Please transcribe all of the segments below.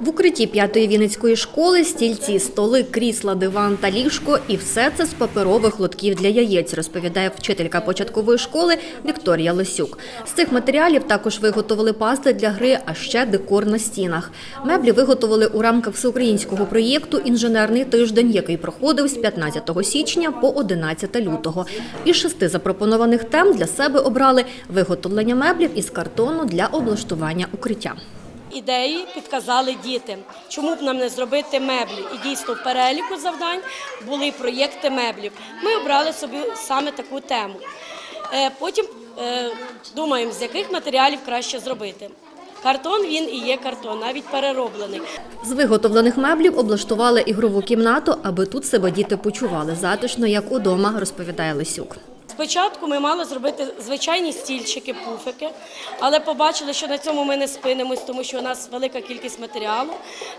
В укритті п'ятої вінницької школи стільці, столи, крісла, диван та ліжко – і все це з паперових лотків для яєць, розповідає вчителька початкової школи Вікторія Лисюк. З цих матеріалів також виготовили пазли для гри, а ще декор на стінах. Меблі виготовили у рамках всеукраїнського проєкту «Інженерний тиждень», який проходив з 15 січня по 11 лютого. Із шести запропонованих тем для себе обрали виготовлення меблів із картону для облаштування укриття. Ідеї підказали діти, чому б нам не зробити меблі. І дійсно в переліку завдань були проєкти меблів. Ми обрали собі саме таку тему. Е, Потім е, думаємо, з яких матеріалів краще зробити. Картон він і є картон, навіть перероблений. З виготовлених меблів облаштували ігрову кімнату, аби тут себе діти почували затишно, як удома, розповідає Лисюк. Спочатку ми мали зробити звичайні стільчики, пуфики, але побачили, що на цьому ми не спинимось, тому що у нас велика кількість матеріалу.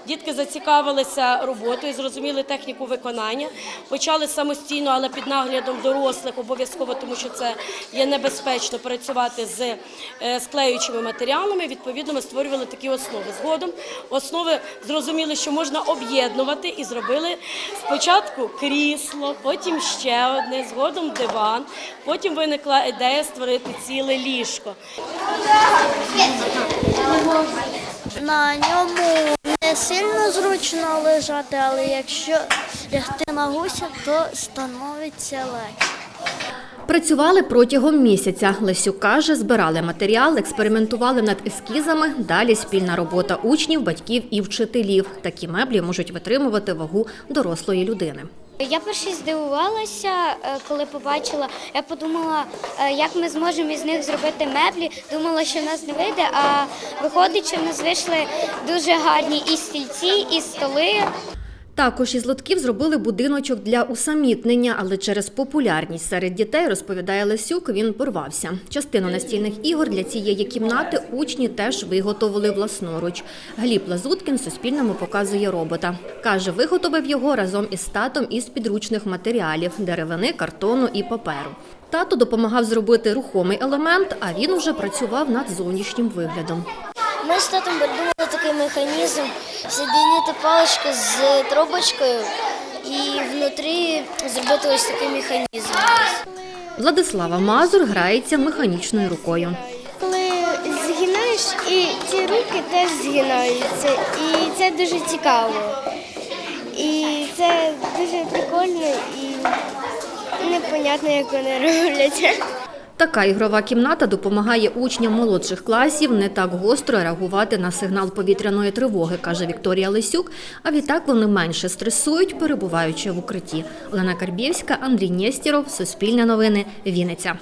Дітки зацікавилися роботою, зрозуміли техніку виконання, почали самостійно, але під наглядом дорослих обов'язково, тому що це є небезпечно працювати з е, склеюючими матеріалами. Відповідно, ми створювали такі основи. Згодом основи зрозуміли, що можна об'єднувати і зробили спочатку крісло, потім ще одне, згодом диван. Потім виникла ідея створити ціле ліжко. На ньому не сильно зручно лежати, але якщо лягти на гуся, то становиться легше. Працювали протягом місяця. Лисюк каже, збирали матеріал, експериментували над ескізами. Далі спільна робота учнів, батьків і вчителів. Такі меблі можуть витримувати вагу дорослої людини. Я перше здивувалася, е, коли побачила. Я подумала, е, як ми зможемо із них зробити меблі. Думала, що в нас не вийде, а виходить, що в нас вийшли дуже гарні і стільці, і столи. Також із лотків зробили будиночок для усамітнення, але через популярність серед дітей, розповідає Лисюк, він порвався. Частину настільних ігор для цієї кімнати учні теж виготовили власноруч. Гліб Лазуткін Суспільному показує робота. Каже, виготовив його разом із татом із підручних матеріалів – деревини, картону і паперу. Тато допомагав зробити рухомий елемент, а він уже працював над зовнішнім виглядом. Ми з татом придумали такий механізм соединити паличку з трубочкою і внутрі зробити ось такий механізм. Владислава Мазур грається механічною рукою. Коли згинаєш, і ці руки теж згинаються, і це дуже цікаво. І це дуже прикольно і непонятно, як вони роблять. Така ігрова кімната допомагає учням молодших класів не так гостро реагувати на сигнал повітряної тривоги, каже Вікторія Лисюк. А відтак вони менше стресують, перебуваючи в укритті. Олена Карбєвська, Андрій Нєстіров, Суспільне новини, Вінниця.